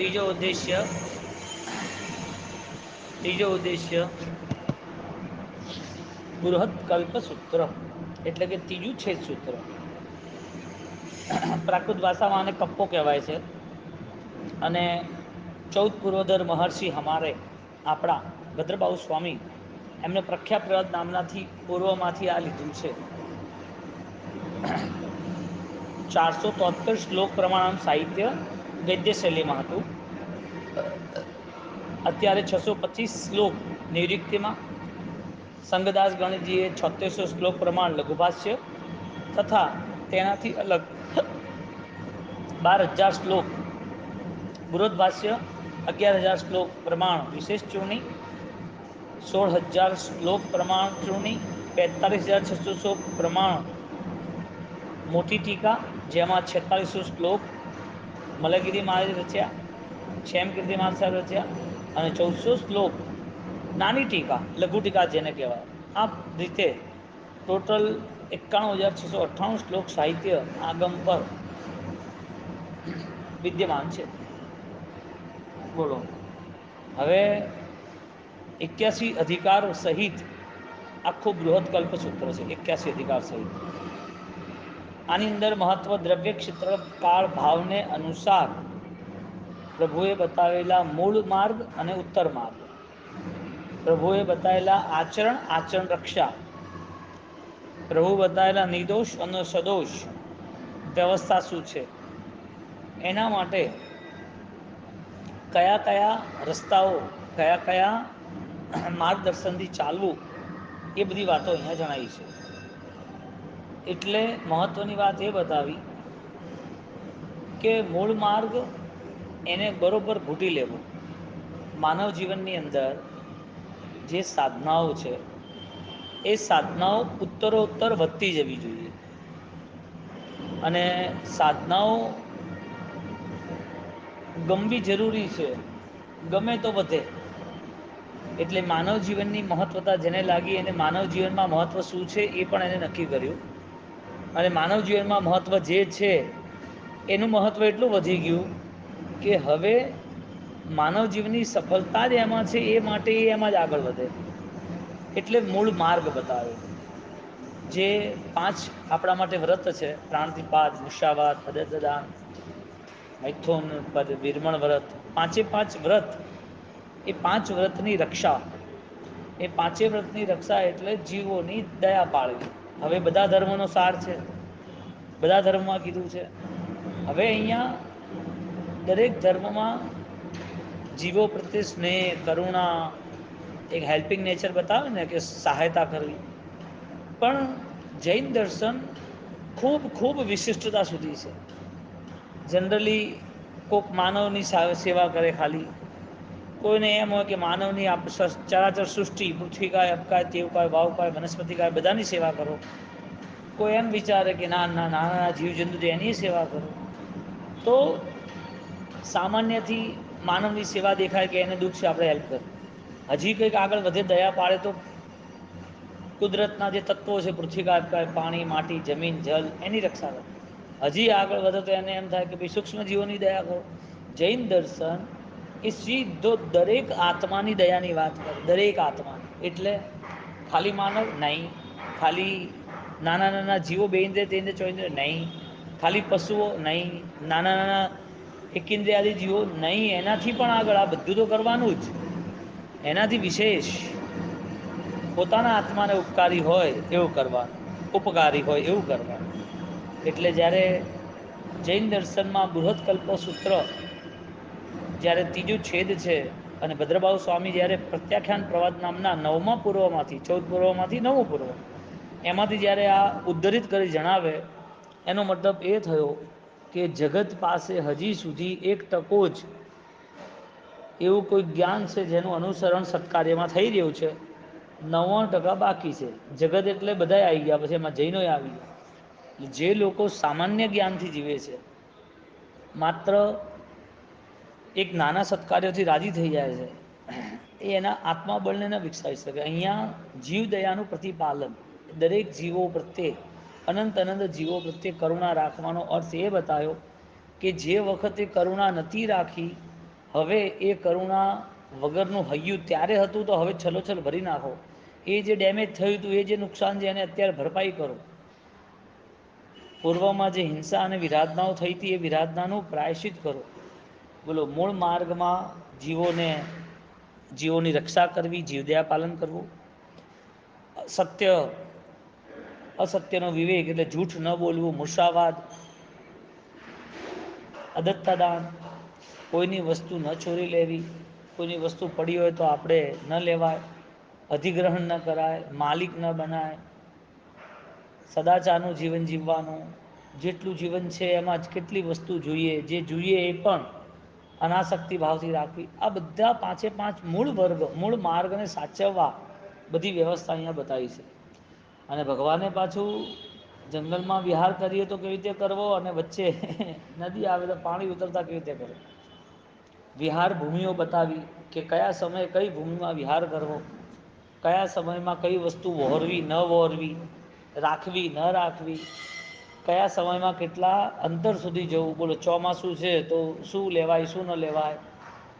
ત્રીજો ઉદ્દેશ્ય ત્રીજો ઉદ્દેશ્ય બૃહદ કલ્પ સૂત્ર, એટલે કે ત્રીજું છે સૂત્ર. પ્રાકૃત ભાષામાં આને કપ્પો કહેવાય છે. અને ચૌદ પૂર્વધર મહર્ષિ હમારે આપણા ભદ્રબાહુ સ્વામી એમને પ્રખ્યાત પ્રહદ નામનાથી પૂર્વમાંથી આ લીધું છે. ચારસો તોતેર શ્લોક પ્રમાણ સાહિત્ય ગદ્ય શૈલીમાં હતું અત્યારે છસો પચીસ શ્લોક નિવૃત્તિમાં સંગદાસ ગણજીએ છોતેરસો શ્લોક પ્રમાણ લઘુભાષ્ય તથા તેનાથી અલગ બાર હજાર શ્લોક બૃહદ ભાષ્ય અગિયાર હજાર શ્લોક પ્રમાણ વિશેષ ચૂર્ણી સોળ હજાર શ્લોક પ્રમાણ ચૂર્ણી બેતાલીસ હજાર છસો પ્રમાણ મોટી ટીકા જેમાં છેતાલીસો શ્લોક મલગીરી મહારાજ રચ્યા છેમ કીર્તિ મહારાજ સાહેબ રચ્યા અને ચૌદસો શ્લોક નાની ટીકા, લઘુ ટીકા જેને કહેવાય. આ રીતે ટોટલ એકાણું હજાર છસો અઠ્ઠાણું શ્લોક સાહિત્ય આગમ પર વિદ્યમાન છે. બોલો. હવે એક્યાસી અધિકાર સહિત આખું બૃહદ કલ્પ સૂત્ર છે, એક્યાસી અધિકાર સહિત. આની અંદર મહત્વ દ્રવ્ય ક્ષેત્ર કાળ ભાવને અનુસાર પ્રભુએ બતાવેલા મૂળ માર્ગ અને ઉત્તર માર્ગ. પ્રભુએ બતાવેલા આચરણ આચરણ રક્ષા. પ્રભુ બતાવેલા નિર્દોષ અને સદોષ વ્યવસ્થા શું છે? એના માટે કયા કયા રસ્તાઓ, કયા કયા માર્ગદર્શનથી ચાલવું એ બધી વાતો અહીંયા જણાવી છે. એટલે મહત્ત્વની વાત એ બતાવી કે મૂળ માર્ગ એને બરોબર ઘૂંટી લેવો. માનવ જીવનની અંદર જે સાધનાઓ છે, એ સાધનાઓ ઉત્તરોત્તર વધતી જવી જોઈએ. અને સાધનાઓ ગમવી જરૂરી છે, ગમે તો વધે. એટલે માનવ જીવનની મહત્વતા જેને લાગી અને માનવ જીવનમાં મહત્ત્વ શું છે એ પણ એને નક્કી કર્યું. અને માનવ જીવનમાં મહત્ત્વ જે છે, એનું મહત્ત્વ એટલું વધી ગયું કે હવે માનવ જીવનની સફળતા જ એમાં છે, એ માટે એ એમાં જ આગળ વધે. એટલે મૂળ માર્ગ બતાવે. જે પાંચ આપણા માટે વ્રત છે પ્રાણતિપાત મુશાવાત હદતદાન મૈથુન, પદ, વિરમણ વ્રત. પાંચે પાંચ વ્રત, એ પાંચ વ્રતની રક્ષા. એ પાંચે વ્રતની રક્ષા એટલે જીવોની દયા પાળવી. હવે બધા ધર્મનો સાર છે. બધા ધર્મમાં કીધું છે. હવે અહીંયા દરેક ધર્મમાં જીવો પ્રત્યે સ્નેહ, કરુણા એક હેલ્પિંગ નેચર બતાવે ને કે સહાયતા કરવી. પણ જૈન દર્શન ખૂબ ખૂબ વિશિષ્ટતા સુધી છે. જનરલી કોઈક માનવની સેવા કરે ખાલી. કોઈને એમ હોય કે માનવની ચરાચર સૃષ્ટિ પૃથ્વી કાય અપકાય તેવકાય વાવકાય વનસ્પતિ કાય બધાની સેવા કરો. કોઈ એમ વિચારે કે ના ના નાના જીવજંતુ એની સેવા કરો. તો સામાન્યથી માનવની સેવા દેખાય કે એને દુઃખ છે, આપણે હેલ્પ કરો હજી કંઈક આગળ વધે દયા પાડે તો કુદરતના જે તત્વો છે પૃથ્વી પાણી, માટી, જમીન જલ એની રક્ષા કરે. હજી આગળ વધે તો એને એમ થાય કે ભાઈ સૂક્ષ્મ જીવોની દયા કરો. જૈન દર્શન એ સીધો દરેક આત્માની દયાની વાત કરે, દરેક આત્મા. એટલે ખાલી માનવ નહીં. ખાલી નાના નાના જીવો બેન્દ્ર તેન્દ્ર ચોઈન્દ્ર નહીં. ખાલી પશુઓ નહીં. નાના નાના એકેન્દ્રિયાદી જીવો નહીં. એનાથી પણ આગળ આ બધું તો કરવાનું જ. એનાથી વિશેષ પોતાના આત્માને ઉપકારી હોય એવું કરવાનું. ઉપકારી હોય એવું કરવાનું. એટલે જ્યારે જૈન દર્શનમાં બૃહદ કલ્પસૂત્ર જ્યારે ત્રીજું છેદ છે અને ભદ્રભાવ સ્વામી જ્યારે પ્રત્યાખ્યાન પ્રવાદ નામના નવમા પૂર્વમાંથી, ચૌદ પૂર્વમાંથી નવમું પૂર્વ, એમાંથી જ્યારે આ ઉદ્ધરિત કરી જણાવે, એનો મતલબ એ થયો કે જગત પાસે હજી સુધી એક ટકો જ એવું કોઈ જ્ઞાન છે જેનું અનુસરણ સત્કાર્યમાં થઈ રહ્યું છે. નવ્વાણું ટકા બાકી છે. જગત એટલે બધા આવી ગયા, પછી એમાં જૈનો આવી ગયા. જે લોકો સામાન્ય જ્ઞાનથી જીવે છે, માત્ર એક નાના સત્કાર્યોથી રાજી થઈ જાય છે. એ એના આત્માબળને વિકસાવી શકે. અહીંયા જીવદયાનું પ્રતિપાલન, દરેક જીવો પ્રત્યે, અનંત અનંત જીવો પ્રત્યે કરુણા રાખવાનો અર્થ એ બતાવ્યો કે જે વખતે કરુણા નથી રાખી, હવે એ કરુણા વગરનું હૈયું ત્યારે હતું તો હવે છલોછલ ભરી નાખો. એ જે ડેમેજ થયું હતું, એ જે નુકસાન છે એને અત્યારે ભરપાઈ કરો. પૂર્વમાં જે હિંસા અને વિરાધનાઓ થઈ હતી, એ વિરાધનાનું પ્રાયશિત કરો. બોલો, મૂળ માર્ગમાં જીવોને, જીવોની રક્ષા કરવી, જીવદયા પાલન કરવું. સત્ય, અસત્યનો વિવેક એટલે જૂઠ ન બોલવું, મુસાવાદ, અદત્તાદાન. કોઈની વસ્તુ ન ચોરી લેવી, કોઈની વસ્તુ પડી હોય તો આપણે ન લેવાય, અધિગ્રહણ ન કરાય, માલિક ન બનાય. સદાચારનું જીવન જીવવાનું, જેટલું જીવન છે એમાં જ કેટલી વસ્તુ જોઈએ, જે જોઈએ એ પણ અનાસક્તિ ભાવથી રાખવી. આ બધા પાંચે પાંચ મૂળ વર્ગ, મૂળ માર્ગને સાચવવા બધી વ્યવસ્થા અહીંયા બતાવી છે. અને ભગવાને પાછું જંગલમાં વિહાર કરીએ તો કેવી રીતે કરવો? અને વચ્ચે નદી આવે તો પાણી ઉતરતા કેવી રીતે કરવો? વિહાર ભૂમિઓ બતાવી કે કયા સમયે કઈ ભૂમિમાં વિહાર કરવો? કયા સમયમાં કઈ વસ્તુ વહોરવી ન વહોરવી રાખવી, ન રાખવી? કયા સમયમાં કેટલા અંતર સુધી જવું? બોલો, ચોમાસું છે તો શું લેવાય, શું ન લેવાય?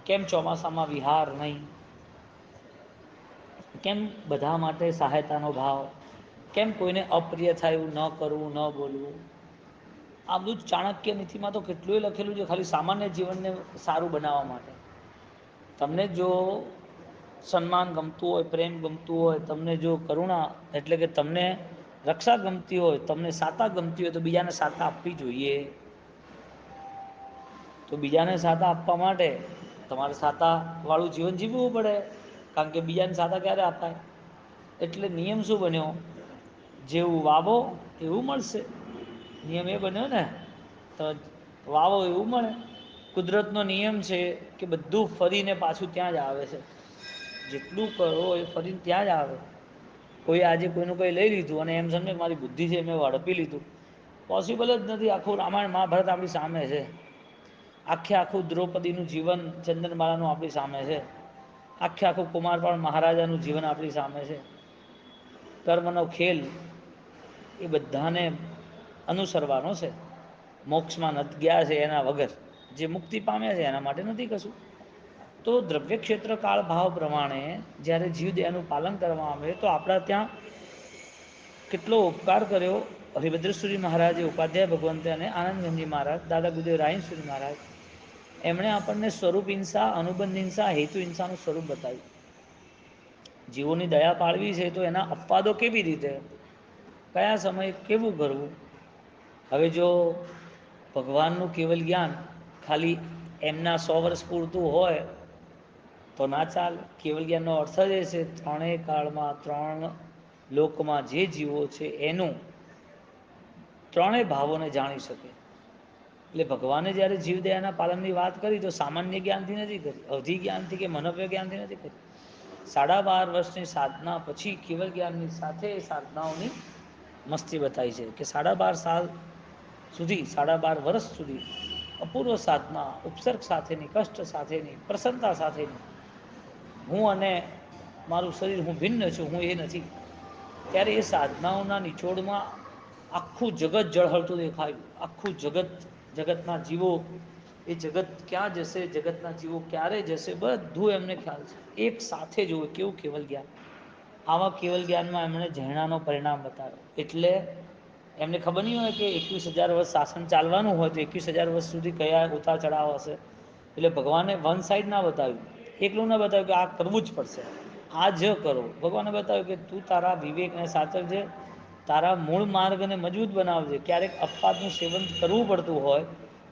કેમ ચોમાસામાં વિહાર નહીં? કેમ બધા માટે સહાયતાનો ભાવ? કેમ કોઈને અપ્રિય થાય એવું ન કરવું, ન બોલવું? આ બધું ચાણક્ય નીતિમાં તો કેટલું લખેલું છે ખાલી સામાન્ય જીવનને સારું બનાવવા માટે. તમને જો સન્માન ગમતું હોય, પ્રેમ ગમતું હોય, તમને જો કરુણા, એટલે કે તમને રક્ષા ગમતી હોય, તમને સાતા ગમતી હોય તો બીજાને સાતા આપવી જોઈએ. તો બીજાને સાતા આપવા માટે તમારે સાતા વાળું જીવન જીવવું પડે, કારણ કે બીજાને સાતા ક્યારે આપાય એટલે નિયમ શું બન્યો? જેવું વાવો એવું મળશે. નિયમ એ બન્યો ને, તો વાવો એવું મળે. કુદરતનો નિયમ છે કે બધું ફરીને પાછું ત્યાં જ આવે છે. જેટલું કરો એ ફરીને ત્યાં જ આવે. કોઈ આજે કોઈનું કંઈ લઈ લીધું અને એમ સમજે મારી બુદ્ધિ છે મેં હડપી લીધું. પોસિબલ જ નથી. આખું રામાયણ મહાભારત આપણી સામે છે. આખે આખું દ્રૌપદીનું જીવન, ચંદનમાળાનું આપણી સામે છે. આખે આખું કુમારપાળ મહારાજાનું જીવન આપણી સામે છે. કર્મનો ખેલ એ બધાને અનુસરવાનો છે. મોક્ષમાં નથી ગયા છે એના વગર. જે મુક્તિ પામ્યા છે એના માટે નથી કશું. તો દ્રવ્ય ક્ષેત્ર કાળ ભાવ પ્રમાણે જ્યારે જીવદયાનું પાલન કરવામાં આવે તો આપણા ત્યાં કેટલો ઉપકાર કર્યો? હરિભદ્રેશ્વરી મહારાજે, ઉપાધ્યાય ભગવંતે અને આનંદગંજી મહારાજ, દાદા ગુદેવ રાયન્દ્રસુરી મહારાજ, એમણે આપણને સ્વરૂપ હિંસા, અનુબંધ હિંસા, હેતુ હિંસાનું સ્વરૂપ બતાવ્યું. જીવોની દયા પાળવી છે તો એના અપવાદો કેવી રીતે? કયા સમયે કેવું કરવું? હવે જો ભગવાનનું કેવલ જ્ઞાન ખાલી એમના સો વર્ષ પૂરતું હોય તો ના ચાલ. કેવલ જ્ઞાનનો અર્થ જ એ છે, ત્રણેય કાળમાં, ત્રણ લોકમાં જે જીવો છે, એનું ત્રણેય ભાવોને જાણી શકે. એટલે ભગવાને જયારે જીવદયાના પાલનની વાત કરી, તો સામાન્ય જ્ઞાનથી નથી કરી, અવધિ જ્ઞાનથી કે મનવ્ય જ્ઞાનથી નથી કરી. સાડા બાર વર્ષની સાધના પછી કેવલ જ્ઞાનની સાથે સાધનાઓની મસ્તી બતાવી છે કે સાડા બાર સાલ સુધી, સાડા બાર વર્ષ સુધી અપૂર્વ સાધના, ઉપસર્ગ સાથેની, કષ્ટ સાથેની, પ્રસન્નતા સાથેની હું અને મારું શરીર, હું ભિન્ન છું, હું એ નથી. ત્યારે એ સાધનાઓના નિચોડમાં આખું જગત જળહળતું દેખાયું. આખું જગત, જગતના જીવો, એ જગત ક્યાં જશે, જગતના જીવો ક્યારે જશે, બધું એમને ખ્યાલ છે. એક સાથે જોવે કેવું કેવલ જ્ઞાન. આવા કેવલ જ્ઞાનમાં એમણે ઝરણાનો પરિણામ બતાવ્યો. એટલે એમને ખબર નહીં હોય કે એકવીસ હજાર વર્ષ શાસન ચાલવાનું હોય તો એકવીસ હજાર વર્ષ સુધી કયા ઉતાર ચઢાવ હશે. એટલે ભગવાને વન સાઈડ ના બતાવ્યું. એકલું ના બતાવ્યું કે આ કરવું જ પડશે. આ જ કરો. ભગવાને બતાવ્યું કે તું તારા વિવેકને સાચવજે, તારા મૂળ માર્ગને મજબૂત બનાવજે. ક્યારેક અપવાદનું સેવન કરવું પડતું હોય,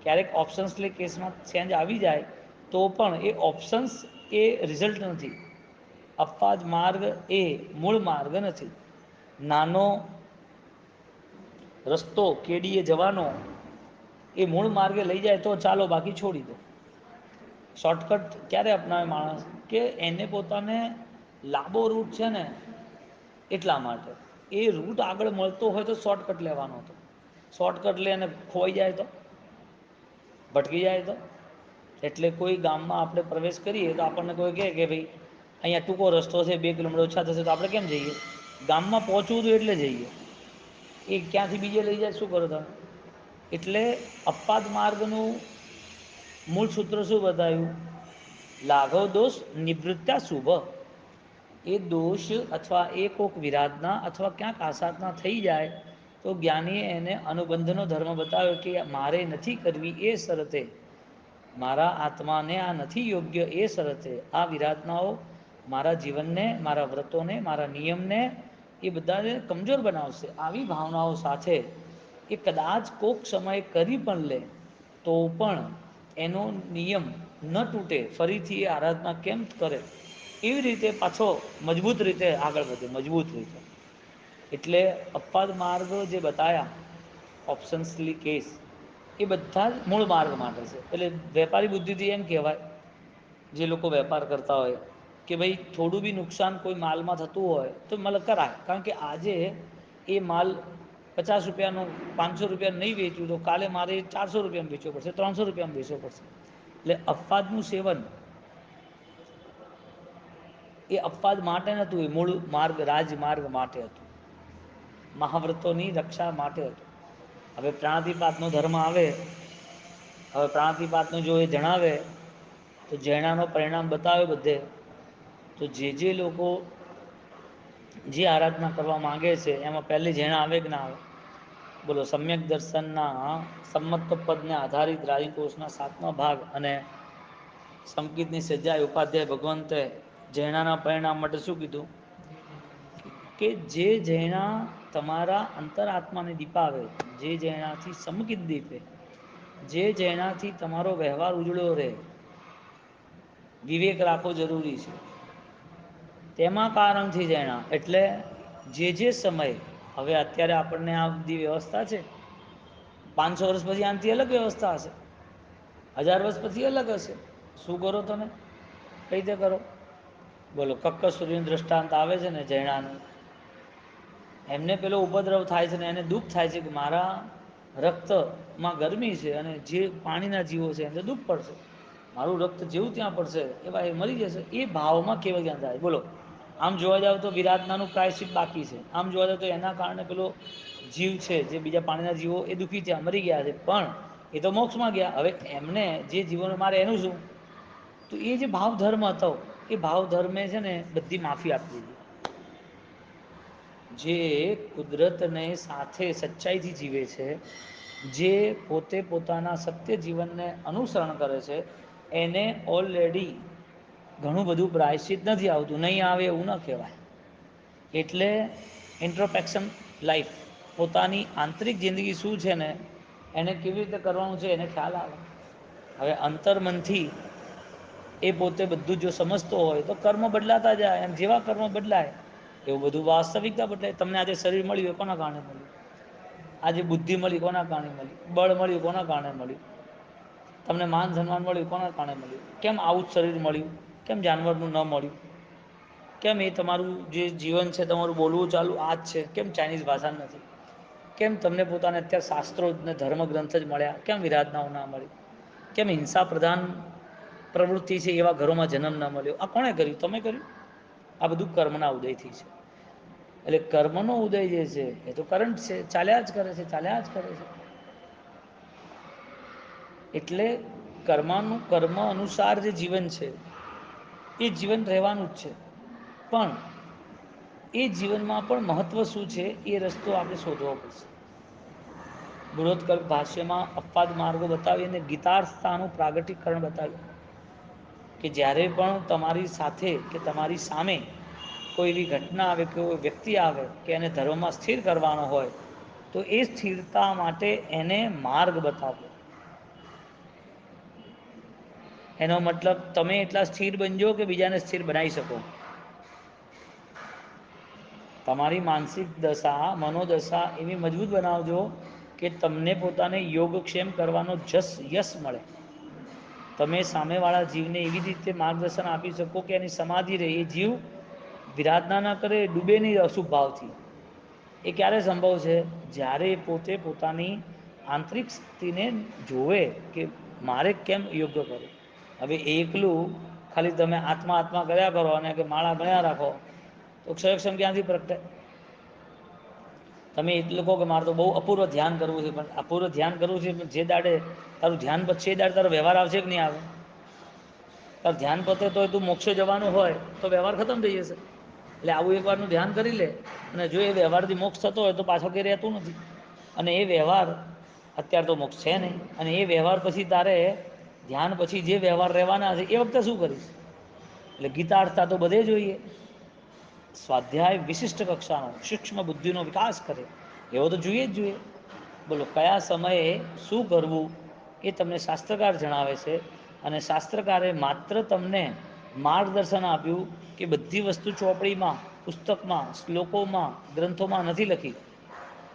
ક્યારેક ઓપ્શન્સ લે કેસમાં ચેન્જ આવી જાય, તો પણ એ ઓપ્શન્સ એ રિઝલ્ટ નથી. અપવાદ માર્ગ એ મૂળ માર્ગ નથી. નાનો રસ્તો, કેડીએ જવાનો, એ મૂળ માર્ગે લઈ જાય તો ચાલો બાકી છોડી દો. શોર્ટકટ ક્યારે અપનાવે માણસ? કે એને પોતાને લાંબો રૂટ છે ને એટલા માટે. એ રૂટ આગળ મળતો હોય તો શોર્ટકટ લેવાનો હતો. શોર્ટકટ લે અને ખોવાઈ જાય તો? ભટકી જાય તો? એટલે કોઈ ગામમાં આપણે પ્રવેશ કરીએ તો આપણને કોઈ કહે કે ભાઈ, અહીંયા ટૂંકો રસ્તો છે, બે કિલોમીટર ઓછા થશે તો આપણે કેમ જઈએ? ગામમાં પહોંચવું હતું એટલે જઈએ. એ ક્યાંથી બીજે લઈ જાય, શું કરો તમે? એટલે અપવાદ માર્ગનું મૂળ સૂત્ર શું બતાવ્યું? લાઘવ દોષ, નિવૃત્તા શુભ. એ દોષ અથવા એ કોક વિરાધના અથવા ક્યાંક આસાતના થઈ જાય તો જ્ઞાનીએ એને અનુબંધનો ધર્મ બતાવ્યો કે મારે નથી કરવી એ શરતે. મારા આત્માને આ નથી યોગ્ય એ શરતે. આ વિરાધનાઓ મારા જીવનને, મારા વ્રતોને, મારા નિયમને એ બધાને કમજોર બનાવશે. આવી ભાવનાઓ સાથે એ કદાચ કોક સમયે કરી પણ લે તો પણ એનો નિયમ ન તૂટે, ફરીથી એ આરાધના કેમ કરે? એવી રીતે પાછો મજબૂત રીતે આગળ વધે, મજબૂત રીતે. એટલે અપવાદ માર્ગ જે બતાયા ઓપ્શન્સલી કેસ એ બધા જ મૂળ માર્ગ માટે છે. એટલે વેપારી બુદ્ધિથી એમ કહેવાય, જે લોકો વેપાર કરતા હોય, કે ભાઈ થોડું બી નુકસાન કોઈ માલમાં થતું હોય તો મતલબ કરાય. કારણ કે આજે એ માલ પચાસ રૂપિયાનું, પાંચસો રૂપિયા નહીં વેચ્યું, તો કાલે મારે ચારસો રૂપિયામાં વેચવો પડશે, ત્રણસો રૂપિયામાં વેચવો પડશે. એટલે અપવાદનું સેવન એ અપવાદ માટે નહોતું, એ મૂળ માર્ગ, રાજમાર્ગ માટે હતું. મહાવ્રતોની રક્ષા માટે હતું. હવે પ્રાણાતિપાતનો ધર્મ આવે, હવે પ્રાણાતિપાતનો જો એ જણાવે, તો જૈનાનો પરિણામ બતાવે બધે. તો જે જે લોકો જે આરાધના કરવા માગે છે, એમાં પહેલી જેણા આવે કે ના આવે? બોલો, સમ્યક દર્શનના સંમત પદને આધારિત રાજકોષના સાતમા ભાગ અને સંકિતની સજાએ ઉપાધ્યાય ભગવંતે જૈનાના પરિણામ માટે શું કીધું? કે જે જૈના તમારા અંતરાત્માને દીપાવે જે જેનાથી સમકિત દીપે, જે જેનાથી તમારો વ્યવહાર ઉજળો રહે, વિવેક રાખવો જરૂરી છે. તેમાં કારણથી જણા એટલે જે જે સમય હવે અત્યારે આપણને આ બધી વ્યવસ્થા છે. પાંચસો વર્ષ પછી આનાથી અલગ વ્યવસ્થા હશે. હજાર વર્ષ પછી અલગ હશે. શું કરો તમે? કઈ રીતે કરો? બોલો કક્ક સૂર્યનું દ્રષ્ટાંત આવે છે ને જૈણાનું એમને પેલો ઉપદ્રવ થાય છે ને એને દુઃખ થાય છે કે મારા રક્તમાં ગરમી છે અને જે પાણીના જીવો છે એને દુઃખ પડશે. મારું રક્ત જેવું ત્યાં પડશે, એ ભાઈ મરી જશે. એ ભાવમાં કેવા જ્ઞાન થાય? બોલો. આમ જોવા જાવ તો વિરાટનાનું પ્રાયશ્ચિત બાકી છે. આમ જોવા જાવ તો એના કારણે પેલો જીવ છે, જે બીજા પાણીના જીવો એ દુઃખી થયા મરી ગયા છે. પણ એ તો મોક્ષમાં ગયા. હવે એમને જે જીવન મારે એનું શું? તો એ જે ભાવ ધર્મ હતો, એ ભાવ ધર્મે છે ને બધી માફી આપી દીધી. જે કુદરતને સાથે સચ્ચાઈથી જીવે છે, જે પોતે પોતાના સત્ય જીવનને અનુસરણ કરે છે, એને ઓલરેડી ઘણું બધું પ્રાયશ્ચિત નથી આવતું, નહીં આવે એવું ન કહેવાય. એટલે ઇન્ટ્રોપેક્શન લાઈફ પોતાની આંતરિક જિંદગી શું છે ને, એને કેવી રીતે કરવાનું છે એને ખ્યાલ આવે. હવે અંતર્મનથી એ પોતે બધું જો સમજતો હોય તો કર્મ બદલાતા જાય, એમ જેવા કર્મ બદલાય, એવું બધું વાસ્તવિકતા બદલાય. તમને આજે શરીર મળ્યું એ કોના કારણે મળ્યું? આજે બુદ્ધિ મળી કોના કારણે મળી? બળ મળ્યું કોના કારણે મળ્યું? તમને માન સન્માન મળ્યું કોના કારણે મળ્યું? કેમ આવું જ શરીર મળ્યું? કેમ જાનવરનું ન મળ્યું? કેમ એ તમારું જે જીવન છે, તમારું બોલવું ચાલુ આ જ છે, કેમ ચાઇનીઝ ભાષા નથી? કેમ તમને પોતાને અત્યારે શાસ્ત્રો ને ધર્મગ્રંથ જ મળ્યા? કેમ વિરાધનાઓ ના મળી? કેમ હિંસા પ્રધાન પ્રવૃત્તિ છે, એવા ઘરોમાં જન્મ ન મળ્યો? આ કોણે કર્યું? તમે કર્યું? આ બધું કર્મના ઉદયથી છે. એટલે કર્મનો ઉદય જે છે, એ તો કરંટ છે, ચાલ્યા જ કરે છે, ચાલ્યા જ કરે છે. એટલે કર્મનું, કર્મ અનુસાર જે જીવન છે એ જીવન રહેવાનું જ છે. પણ એ જીવનમાં પણ મહત્ત્વ શું છે એ રસ્તો આપણે શોધવો પડશે. બૃહત્કલ્પ ભાષ્યમાં અપવાદ માર્ગો બતાવી અને ગીતાર્થતાનું પ્રાગટીકરણ બતાવ્યું. કે જ્યારે પણ તમારી સાથે કે તમારી સામે કોઈ એવી ઘટના આવે કે કોઈ વ્યક્તિ આવે કે એને ધર્મમાં સ્થિર કરવાનો હોય, તો એ સ્થિરતા માટે એને માર્ગ બતાવો. એનો મતલબ તમે એટલા સ્થિર બનજો કે બીજાને સ્થિર બનાવી શકો. તમારી માનસિક દશા, મનોદશા એવી મજબૂત બનાવજો કે તમને પોતાને યોગક્ષેમ કરવાનો જસ યશ મળે. તમે સામેવાળા જીવને એવી રીતે માર્ગદર્શન આપી શકો કે એની સમાધિ રહે. એ જીવ વિરાધના ના કરે, ડૂબે નહીં અશુભ ભાવથી. એ ક્યારે સંભવ છે? જ્યારે પોતે પોતાની આંતરિક સ્થિતિને જોવે કે મારે કેમ યોગ્ય કરું હવે એકલું ખાલી તમે આત્મા આત્મા કર્યા કરો અને કે માળા ગણ્યા રાખો, તો ક્ષયક્ષમ ક્યાંથી પ્રગટે? તમે એટલે કહો કે મારે તો બહુ અપૂર્વ ધ્યાન કરવું છે, પણ અપૂર્વ ધ્યાન કરવું છે જે દાડે તારું ધ્યાન પછી એ દાડે તારો વ્યવહાર આવશે કે નહીં આવે? તાર ધ્યાન પતે તો તું મોક્ષે જવાનું હોય, તો વ્યવહાર ખતમ થઈ જશે. એટલે આવું એકવારનું ધ્યાન કરી લે, અને જો એ વ્યવહારથી મોક્ષ થતો હોય તો પાછો કે રહેતું નથી. અને એ વ્યવહાર, અત્યારે તો મોક્ષ છે નહીં, અને એ વ્યવહાર પછી તારે ધ્યાન પછી જે વ્યવહાર રહેવાના છે એ વખતે શું કરીશ? એટલે ગીતાર્થતા તો બધે જોઈએ. સ્વાધ્યાય વિશિષ્ટ કક્ષાનો સૂક્ષ્મ બુદ્ધિનો વિકાસ કરે. એવો તો જોઈએ જ જોઈએ. બોલો, કયા સમયે શું કરવું એ તમને શાસ્ત્રકાર જણાવે છે અને શાસ્ત્રકારે માત્ર તમને માર્ગદર્શન આપ્યું કે બધી વસ્તુ ચોપડીમાં, પુસ્તકમાં, શ્લોકોમાં, ગ્રંથોમાં નથી લખી.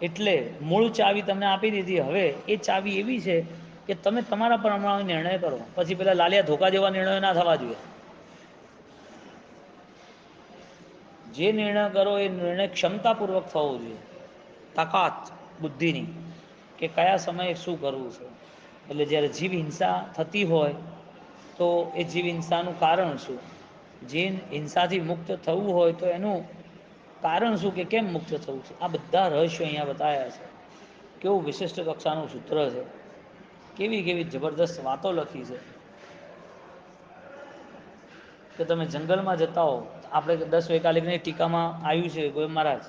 એટલે મૂળ ચાવી તમને આપી દીધી. હવે એ ચાવી એવી છે કે તમે તમારા પ્રમાણે નિર્ણય કરો. પછી પેલા લાલિયા ધોકા જેવા નિર્ણયો ના થવા જોઈએ. જે નિર્ણય કરો એ નિર્ણય ક્ષમતાપૂર્વક થવો જોઈએ. તાકાત, બુદ્ધિની. કે કયા સમયે શું કરવું છે. એટલે જ્યારે જીવ હિંસા થતી હોય, તો એ જીવ હિંસાનું કારણ શું? જે હિંસાથી મુક્ત થવું હોય, તો એનું કારણ શું કે કેમ મુક્ત થવું છે? આ બધા રહસ્યો અહીંયા બતાવ્યા છે. કેવું વિશિષ્ટ કક્ષાનું સૂત્ર છે. કેવી કેવી જબરદસ્ત વાતો લખી છે? કે તમે જંગલમાં જતા હો, આપણે દસ વૈકાલિકની ટીકામાં આવ્યું છે ગોય મહારાજ?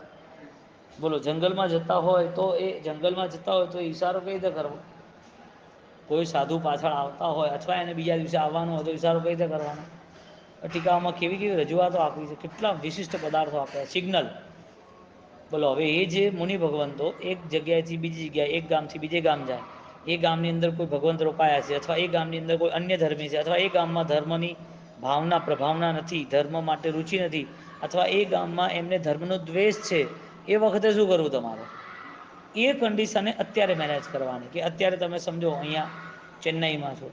બોલો, જંગલમાં જતા હોય તો એ, જંગલમાં જતા હોય તો ઈશારો કઈ રીતે કરવો? કોઈ સાધુ પાછળ આવતા હોય અથવા એને બીજા દિવસે આવવાનું હોય તો ઈશારો કઈ રીતે કરવાનો? ટીકામાં કેવી કેવી રજૂઆતો આપી છે? કેટલા વિશિષ્ટ પદાર્થો આપ્યા સિગ્નલ. બોલો, હવે એ જે મુનિ ભગવંતો એક જગ્યાએથી બીજી જગ્યાએ, એક ગામથી બીજે ગામ જાય. એ ગામની અંદર કોઈ ભગવંત રોપાયા છે અથવા એ ગામની અંદર કોઈ અન્ય ધર્મી છે અથવા એ ગામમાં ધર્મની ભાવના, પ્રભાવના નથી, ધર્મ માટે રુચિ નથી અથવા એ ગામમાં એમને ધર્મનો દ્વેષ છે, એ વખતે શું કરવું તમારે? એ કન્ડિશને અત્યારે મેનેજ કરવાની કે અત્યારે તમે સમજો અહીંયા ચેન્નઈમાં છો.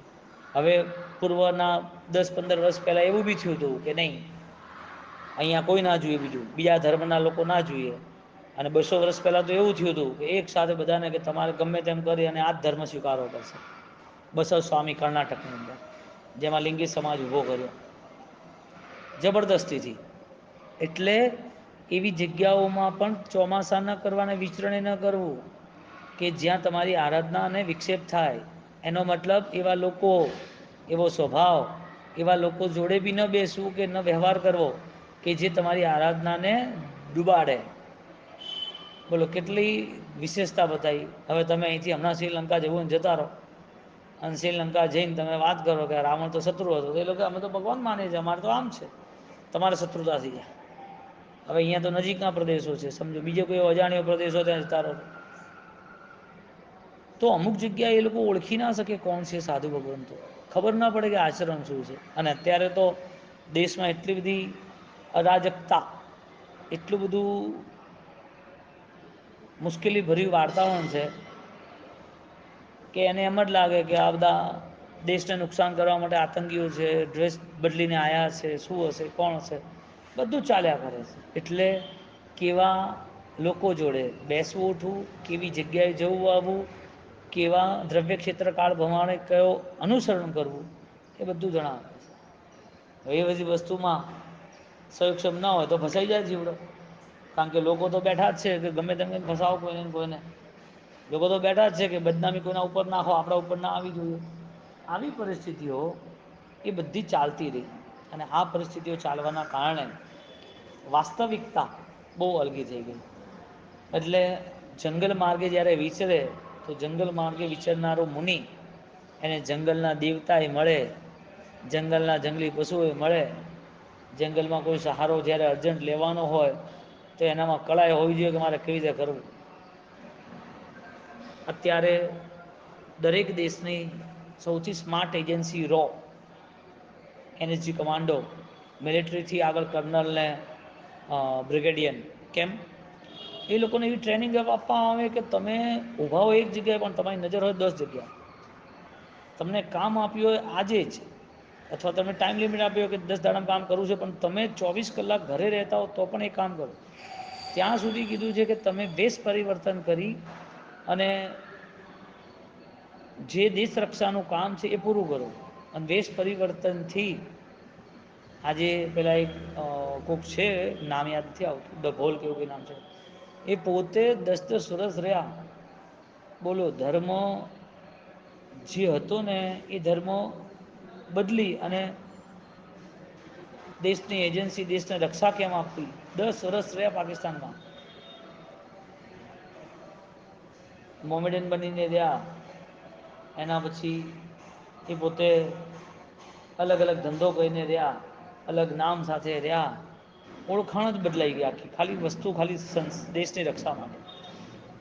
હવે પૂર્વના દસ પંદર વર્ષ પહેલાં એવું બી થયું હતું કે નહીં, અહીંયા કોઈ ના જોઈએ બીજું, બીજા ધર્મના લોકો ના જોઈએ અને બસો વર્ષ પહેલાં તો એવું થયું હતું કે એક સાથે બધાને કે તમારે ગમે તેમ કરી અને આ જ ધર્મ સ્વીકારવો પડશે. બસો સ્વામી કર્ણાટકની અંદર, જેમાં લિંગી સમાજ ઊભો કર્યો. જબરદસ્તીથી એટલે એવી જગ્યાઓમાં પણ ચોમાસા ન કરવાને વિચરણે ન કરવું, કે જ્યાં તમારી આરાધના અને વિક્ષેપ થાય. એનો મતલબ એવા લોકો, એવો સ્વભાવ, એવા લોકો જોડે બી ન બેસવું કે ન વ્યવહાર કરવો, કે જે તમારી આરાધનાને ડૂબાડે. બોલો, કેટલી વિશેષતા બતાવી? હવે તમે અહીંથી હમણાં શ્રીલંકા જવું જતા રહો. અને શ્રીલંકા જઈને તમે વાત કરો કે રાવણ તો શત્રુ હતો. એ લોકો અમે તો ભગવાન માનીએ છીએ, અમારે તો આમ છે. તમારે શત્રુતા થઈ જાય હવે અહીંયા તો નજીકના પ્રદેશો છે, સમજો. બીજો કોઈ અજાણ્યો પ્રદેશો ત્યાં જતા રહો તો અમુક જગ્યાએ એ લોકો ઓળખી ના શકે કોણ છે સાધુ ભગવંતો ખબર ના પડે કે આચરણ શું છે. અને અત્યારે તો દેશમાં એટલી બધી અરાજકતા, એટલું બધું મુશ્કેલી ભરી વાતાવરણ છે કે એને એમ જ લાગે કે આ બધા દેશને નુકસાન કરવા માટે આતંકીઓ છે, ડ્રેસ બદલીને આવ્યા છે, શું હશે, કોણ હશે, બધું ચાલ્યા કરે છે. એટલે કેવા લોકો જોડે બેસવું ઉઠવું, કેવી જગ્યાએ જવું આવવું, કેવા દ્રવ્ય ક્ષેત્ર કાળ પ્રમાણે કયો અનુસરણ કરવું, એ બધું જણાવે છે. એ બધી વસ્તુમાં સક્ષમ ના હોય તો ફસાઈ જાય જીવડો. કારણ કે લોકો તો બેઠા જ છે કે ગમે તેમ ફસાવો કોઈને કોઈને. લોકો તો બેઠા જ છે કે બદનામી કોઈના ઉપર નાખો, આપણા ઉપર ના આવી જોઈએ. આવી પરિસ્થિતિઓ એ બધી ચાલતી રહી અને આ પરિસ્થિતિઓ ચાલવાના કારણે વાસ્તવિકતા બહુ અલગી થઈ ગઈ. એટલે જંગલ માર્ગે જ્યારે વિચરે, તો જંગલ માર્ગે વિચરનારો મુનિ એને જંગલના દેવતાએ મળે, જંગલના જંગલી પશુઓએ મળે. જંગલમાં કોઈ સહારો જ્યારે અર્જન્ટ લેવાનો હોય તો એનામાં કળાએ હોવી જોઈએ કે મારે કેવી રીતે કરવું? અત્યારે દરેક દેશની સૌથી સ્માર્ટ એજન્સી રો એનએસજી કમાન્ડો, મિલિટરીથી આગળ કર્નલને બ્રિગેડિયન, કેમ? એ લોકોને એવી ટ્રેનિંગ આપવામાં આવે કે તમે ઊભા હો એક જગ્યાએ, પણ તમારી નજર હોય દસ જગ્યા તમને કામ આપ્યું હોય આજે જ, અથવા તમે ટાઈમ લિમિટ આપ્યો કે દસ દાડામાં કામ કરવું છે, પણ તમે ચોવીસ કલાક ઘરે રહેતા હો તો પણ એ કામ કરો. ત્યાં સુધી કીધું છે કે તમે વેશ પરિવર્તન કરી અને જે દેશ રક્ષાનું કામ છે એ પૂરું કરો. અને વેશ પરિવર્તનથી આજે પેલા એક કોક છે, નામ યાદ નથી આવતું ડભોલ કેવું કે નામ છે. એ પોતે દસ દસ રહ્યા. બોલો, ધર્મ જે હતો ને એ ધર્મ બદલી અને દેશની એજન્સી, દેશને રક્ષા કેમ આપવી દસ વર્ષ રહ્યા પાકિસ્તાનમાં. મોમેડિયન બનીને રહ્યા. એના પછી એ પોતે અલગ અલગ ધંધો કરીને રહ્યા. અલગ નામ સાથે રહ્યા. ઓળખાણ જ બદલાઈ ગઈ આખી. ખાલી વસ્તુ, ખાલી દેશની રક્ષા માટે.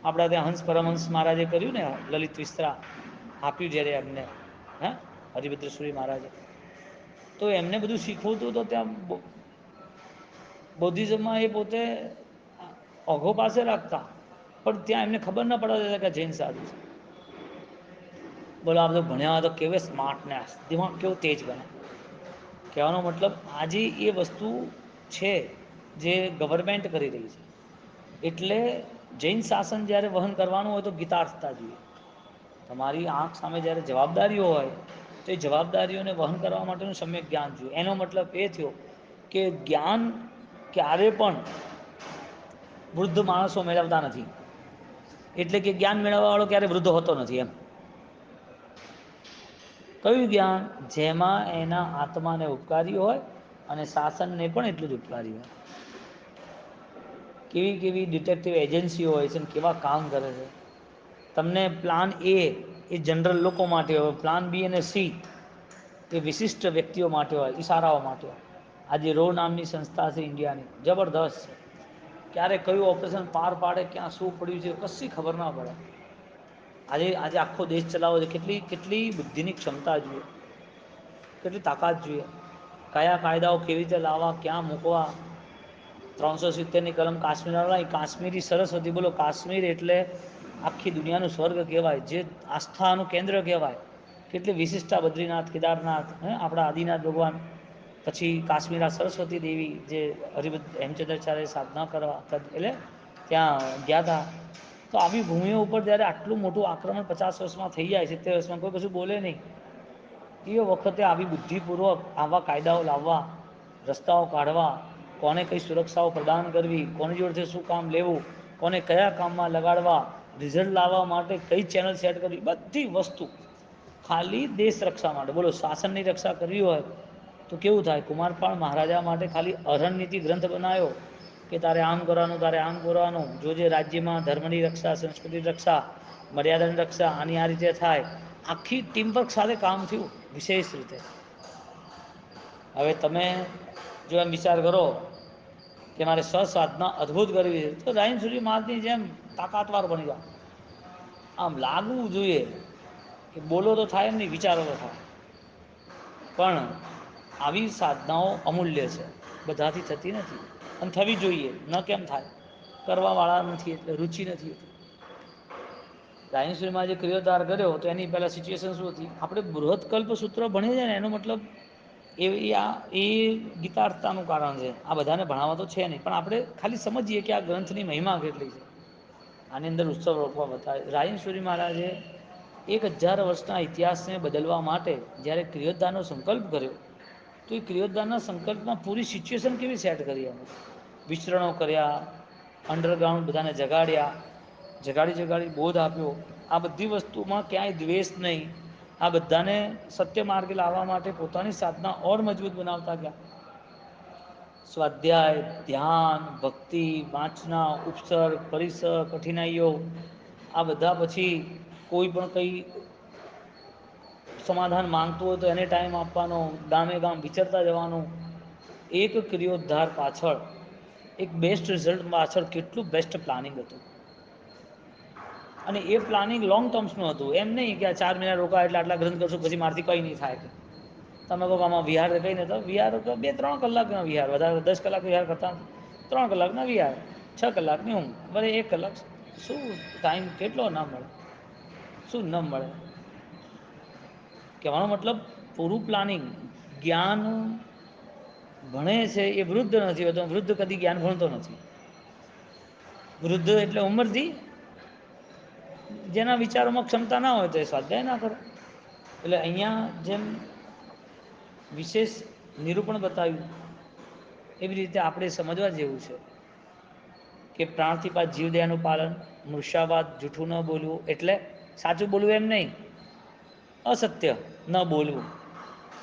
આપણા ત્યાં હંસ પરમહંસ મહારાજે કર્યું ને લલિત વિસ્તરા. આપ્યું જ્યારે એમને. હે? હરિભદ્ર મહારાજે. તો એમને બધું શીખવું હતું તો ત્યાં બૌદ્ધિઝમમાં એ પોતે અઘો પાસે રાખતા. પણ ત્યાં એમને ખબર ના પડવા કે જૈન સાધુ છે. બોલો, આ બધું ભણ્યા તો કેવે સ્માર્ટનેસ દિમાગ કેવું તેજ બને. કહેવાનો મતલબ, આજે એ વસ્તુ છે જે ગવર્મેન્ટ કરી રહી છે. એટલે જૈન શાસન જ્યારે વહન કરવાનું હોય તો ગીતાર્થતા જોઈએ. તમારી આંખ સામે જ્યારે જવાબદારીઓ હોય, તો એ જવાબદારીઓને વહન કરવા માટેનું સમ્યક જ્ઞાન જોઈએ. એનો મતલબ એ થયો કે જ્ઞાન ક્યારે પણ વૃદ્ધ માણસો મેળવતા નથી. એટલે કે જ્ઞાન મેળવવા વાળો ક્યારે વૃદ્ધ હોતો નથી એમ. કયું જ્ઞાન? જેમાં એના આત્માને ઉપકારી હોય અને શાસનને પણ એટલું જ ઉપકારી હોય. કેવી કેવી ડિટેક્ટિવ એજન્સીઓ હોય છે અને કેવા કામ કરે છે. તમને પ્લાન એ એ જનરલ લોકો માટે હોય પ્લાન બી અને સી એ વિશિષ્ટ વ્યક્તિઓ માટે હોય, ઈશારાઓ માટે હોય. આજે રો નામની સંસ્થા છે ઇન્ડિયાની. જબરદસ્ત છે. ક્યારે કયું ઓપરેશન પાર પાડે, ક્યાં શું પડ્યું છે, કશી ખબર ના પડે. આજે આજે આખો દેશ ચલાવો છે. કેટલી કેટલી બુદ્ધિની ક્ષમતા જોઈએ. કેટલી તાકાત જોઈએ. કયા કાયદાઓ કેવી રીતે લાવવા, ક્યાં મૂકવા. ત્રણસો સિત્તેરની કલમ કાશ્મીર કાશ્મીરી સરસ્વતી બોલો, કાશ્મીર એટલે આખી દુનિયાનું સ્વર્ગ કહેવાય, જે આસ્થાનું કેન્દ્ર કહેવાય. કેટલી વિશિષ્ટતા બદ્રીનાથ, કેદારનાથ, હે, આપણા આદિનાથ ભગવાન. પછી કાશ્મીરા સરસ્વતી દેવી જે હરિભદ હેમચંદ્રાચાર્ય સાધના કરવા એટલે ત્યાં ગયા હતા તો આવી ભૂમિઓ ઉપર જ્યારે આટલું મોટું આક્રમણ પચાસ વર્ષમાં થઈ જાય, સિત્તેર વર્ષમાં કોઈ કશું બોલે નહીં. એ વખતે આવી બુદ્ધિપૂર્વક આવા કાયદાઓ લાવવા, રસ્તાઓ કાઢવા, કોને કઈ સુરક્ષાઓ પ્રદાન કરવી, કોની જોડેથી શું કામ લેવું, કોને કયા કામમાં લગાડવા, રિઝલ્ટ લાવવા માટે કઈ ચેનલ સેટ કરવી, બધી વસ્તુ ખાલી દેશ રક્ષા માટે. બોલો, શાસનની રક્ષા કરવી હોય તો કેવું થાય? કુમારપાળ મહારાજા માટે ખાલી અરણનીતિ ગ્રંથ બનાવ્યો કે તારે આમ કરવાનું, તારે આમ કરવાનું? જો જે રાજ્યમાં ધર્મની રક્ષા, સંસ્કૃતિની રક્ષા, મર્યાદાની રક્ષા આની આ રીતે થાય, આખી ટીમવર્ક સાથે કામ થયું, વિશેષ રીતે. હવે તમે જો એમ વિચાર કરો કે મારે સસાધના અદ્ભુત કરવી છે, તો રાઈન સૂર્ય મહારાજની જેમ તાકાતવાર બની જાઓ. આમ લાગવું જોઈએ કે બોલો તો થાય એમ નહીં, વિચારો તો થાય. પણ આવી સાધનાઓ અમૂલ્ય છે. બધાથી થતી નથી. અને થવી જોઈએ. ન કેમ થાય? કરવાવાળા નથી એટલે રુચિ નથી હોતી. રાયણશ્રીમાં જે ક્રિયોદ્ધાર કર્યો, તો એની પહેલાં સિચ્યુએશન શું હતી? આપણે બૃહદ કલ્પ સૂત્ર ભણીએ છીએ ને, એનો મતલબ એ આ, એ ગીતાર્થતાનું કારણ છે. આ બધાને ભણાવવા તો છે નહીં. પણ આપણે ખાલી સમજીએ કે આ ગ્રંથની મહિમા કેટલી છે. આની અંદર ઉત્સવ રોકવા બતાવે. રાયણશ્વરી મહારાજે એક હજાર વર્ષના ઇતિહાસને બદલવા માટે જ્યારે ક્રિયોદ્ધારનો સંકલ્પ કર્યો તો એ ક્રિયોદ્ધારના સંકલ્પમાં પૂરી સિચ્યુએશન કેવી સેટ કરી અમે વિચરણો કર્યા અંડરગ્રાઉન્ડ બધાને જગાડ્યા, જગાડી જગાડી બોધ આપ્યો. આ બધી વસ્તુમાં ક્યાંય દ્વેષ નહીં. આ બધાને સત્ય માર્ગે લાવવા માટે પોતાની સાધના ઓર મજબૂત બનાવતા ગયા. સ્વાધ્યાય, ધ્યાન, ભક્તિ, વાંચના, ઉપસર્ગ, પરિસર, કઠિનાઈઓ, આ બધા પછી કોઈ પણ કંઈ સમાધાન માંગતું હોય તો એને ટાઈમ આપવાનો, ગામે ગામ વિચરતા જવાનું. એક ક્રિયોદ્ધાર પાછળ, એક બેસ્ટ રિઝલ્ટ પાછળ કેટલું બેસ્ટ પ્લાનિંગ હતું. અને એ પ્લાનિંગ લોંગ ટર્મ્સનું હતું. એમ નહીં કે આ ચાર મહિના રોકા એટલે આટલા ગ્રંથ કરશું પછી મારથી કંઈ નહીં થાય. તમે કહો આમાં વિહાર કંઈ નહીં તો વિહાર તો બે ત્રણ કલાકના વિહાર. વધારે દસ કલાક વિહાર કરતા ત્રણ કલાકના વિહાર. છ કલાકની ઊંઘ. ભલે એક કલાક શું ટાઈમ કેટલો ના મળે? શું ન મળે? કહેવાનો મતલબ પૂરું પ્લાનિંગ જ્ઞાન ભણે છે એ વૃદ્ધ નથી હોતો, વૃદ્ધ કદી જ્ઞાન ભણતો નથી. વૃદ્ધ એટલે ઉંમરથી જેના વિચારોમાં ક્ષમતા ના હોય તો એ સ્વાધ્યાય ના કરે. એટલે અહીંયા જેમ વિશેષ નિરૂપણ બતાવ્યું, એવી રીતે આપણે સમજવા જેવું છે કે પ્રાણથી પાછ જીવદયાનું પાલન મૃષાવાદ જૂઠું ન બોલવું એટલે સાચું બોલવું એમ નહીં. અસત્ય, ન બોલવું.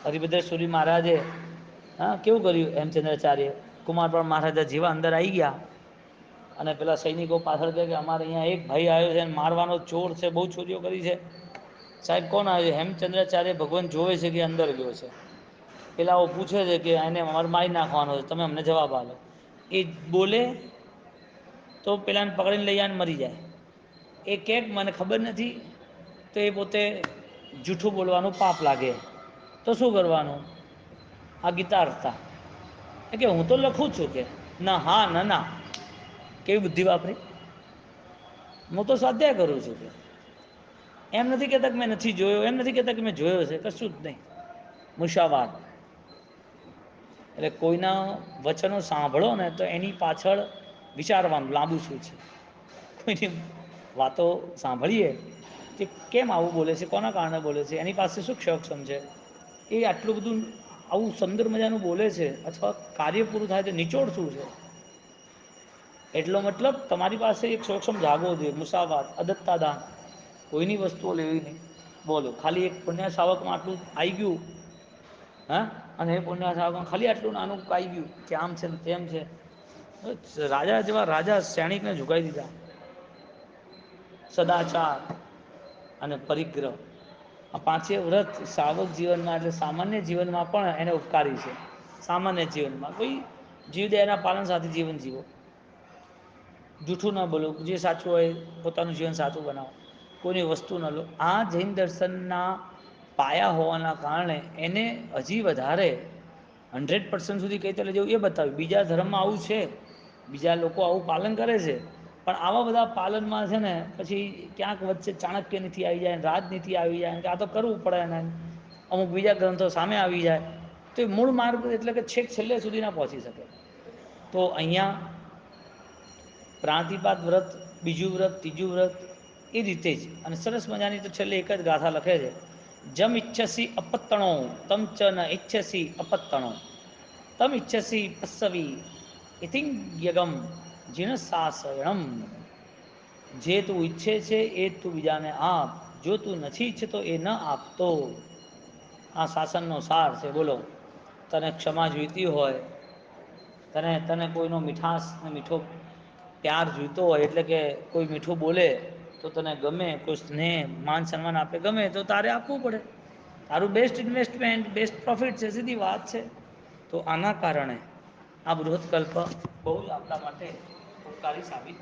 હરિભદ્ર સૂરી મહારાજે, હા, કેવું કર્યું હેમચંદ્રાચાર્ય? કુમાર પણ મહારાજા જેવા અંદર આવી ગયા. અને પેલા સૈનિકો પાછળ ગયા કે અમારે અહીંયા એક ભાઈ આવ્યો છે મારવાનો ચોર છે, બહુ ચોરીઓ કરી છે. સાહેબ, કોણ આવ્યો હેમચંદ્રાચાર્ય ભગવાન જોવે છે કે અંદર ગયો છે? પેલા ઓ પૂછે છે કે એને અમારે મારી નાખવાનો છે, તમે અમને જવાબ આપો. એ બોલે, તો પેલાને પકડીને લઈ જાય મરી જાય. એ કેક મને ખબર નથી, તો એ પોતે જૂઠું બોલવાનું પાપ લાગે. તો શું કરવાનું? આ ગીતા અર્થતા. કે હું તો લખું છું કે, ના, હા, ના ના. કેવી બુદ્ધિ વાપરી? હું તો સ્વાધ્યાય કરું છું કે. એમ નથી કહેતા કે મેં નથી જોયો, એમ નથી કહેતા કે મેં જોયો છે, કશું જ નહીં. મુશાવાદ એટલે કોઈના વચનો સાંભળો ને તો એની પાછળ વિચારવાનું લાંબુ શું છે? કોઈની વાતો સાંભળીએ કે કેમ આવું બોલે છે? કોના કારણે બોલે છે? એની પાસે શું ક્ષક્ષમ છે એ આટલું બધું આવું સુંદર મજાનું બોલે છે અથવા કાર્ય પૂરું થાય તો નિચોડ શું છે? એટલો મતલબ તમારી પાસે એક સક્ષમ જાગવો જોઈએ મુસાવાત અદત્તા દાન કોઈની વસ્તુઓ લેવી નહીં. બોલો, ખાલી એક પુણ્ય શાવકમાં આટલું આવી ગયું, હા? અને એ પુણ્ય શાવકમાં ખાલી આટલું નાનું આવી ગયું, કે આમ છે ને તેમ છે. રાજા જેવા રાજા સૈનિકને ઝુકાઈ દીધા. સદાચાર. અને પરિગ્રહ. આ પાંચે વ્રત સાવક જીવનમાં એટલે સામાન્ય જીવનમાં પણ એને ઉપકારી છે. સામાન્ય જીવનમાં. કોઈ જીવદયાના પાલન સાથે જીવન જીવો. જૂઠું ન બોલો. જે સાચું હોય પોતાનું જીવન સાચું બનાવો. કોઈની વસ્તુ ન લો. આ જૈન દર્શનના પાયા હોવાના કારણે એને હજી વધારે હંડ્રેડ પર્સન્ટ સુધી કઈ રીતે જવું એ બતાવ્યું. બીજા ધર્મમાં આવું છે. બીજા લોકો આવું પાલન કરે છે. પણ આવા બધા પાલનમાં છે ને, પછી ક્યાંક વચ્ચે ચાણક્ય નીતિ આવી જાય, રાજનીતિ આવી જાય, કે આ તો કરવું પડે ને, અમુક બીજા ગ્રંથો સામે આવી જાય, તો એ મૂળ માર્ગ એટલે કે છેક છેલ્લે સુધી ના પહોંચી શકે. તો અહીંયા પ્રાંતિપાત વ્રત, બીજું વ્રત, ત્રીજું વ્રત, એ રીતે જ. અને સરસ મજાની તો છેલ્લે એક જ ગાથા લખે છે. જમ ઈચ્છસી અપત્તણો, તમ ચ ન ઈચ્છસી અપત્તણો. તમ ઈચ્છસી પસ્સવી ઇથિંગ યગમ. જીન સાસરણમ જે તું ઈચ્છે છે એ તું બીજાને આપ. જો તું નથી ઈચ્છતો એ ન આપતો. આ શાસનનો સાર છે, બોલો. તને ક્ષમા જોઈતી હોય, તને તને કોઈનો મીઠાશ મીઠો પ્યાર જોઈતો હોય, એટલે કે કોઈ મીઠું બોલે, તો તને ગમે, કોઈ સ્નેહ, માન સન્માન આપે, ગમે, તો તારે આપવું પડે. તારું બેસ્ટ ઇન્વેસ્ટમેન્ટ બેસ્ટ પ્રોફિટ છે, સીધી વાત છે. તો આના કારણે આ બૃહદ કલ્પ બહુ જ આપણા માટે ઉપકારી સાબિત